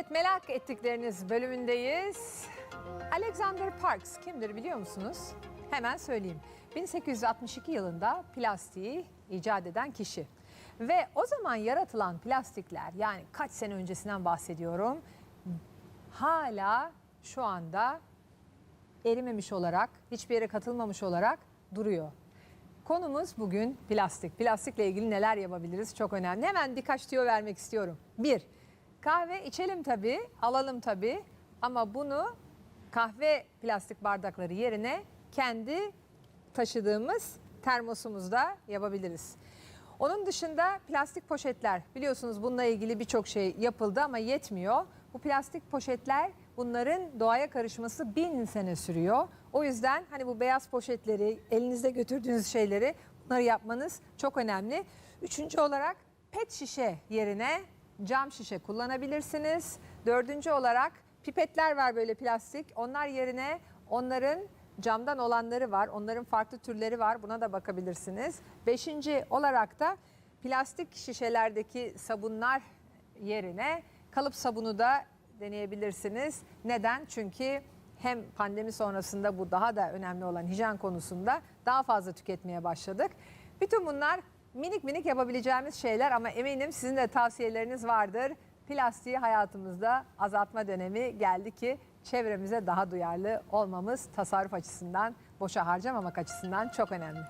Evet merak ettikleriniz bölümündeyiz. Alexander Parks kimdir biliyor musunuz? Hemen söyleyeyim. 1862 yılında plastiği icat eden kişi. Ve o zaman yaratılan plastikler yani kaç sene öncesinden bahsediyorum. Hala şu anda erimemiş olarak, hiçbir yere katılmamış olarak duruyor. Konumuz bugün plastik. Plastikle ilgili neler yapabiliriz çok önemli. Hemen birkaç tüyo vermek istiyorum. Bir, kahve içelim tabii, alalım tabii. Ama bunu kahve plastik bardakları yerine kendi taşıdığımız termosumuzda yapabiliriz. Onun dışında plastik poşetler biliyorsunuz bununla ilgili birçok şey yapıldı ama yetmiyor. Bu plastik poşetler bunların doğaya karışması bin sene sürüyor. O yüzden hani bu beyaz poşetleri elinizde götürdüğünüz şeyleri bunları yapmanız çok önemli. Üçüncü olarak pet şişe yerine cam şişe kullanabilirsiniz. Dördüncü olarak pipetler var böyle plastik. Onlar yerine onların camdan olanları var. Onların farklı türleri var. Buna da bakabilirsiniz. Beşinci olarak da plastik şişelerdeki sabunlar yerine kalıp sabunu da deneyebilirsiniz. Neden? Çünkü hem pandemi sonrasında bu daha da önemli olan hijyen konusunda daha fazla tüketmeye başladık. Bütün bunlar minik minik yapabileceğimiz şeyler ama eminim sizin de tavsiyeleriniz vardır. Plastiği hayatımızda azaltma dönemi geldi ki çevremize daha duyarlı olmamız tasarruf açısından, boşa harcamamak açısından çok önemli.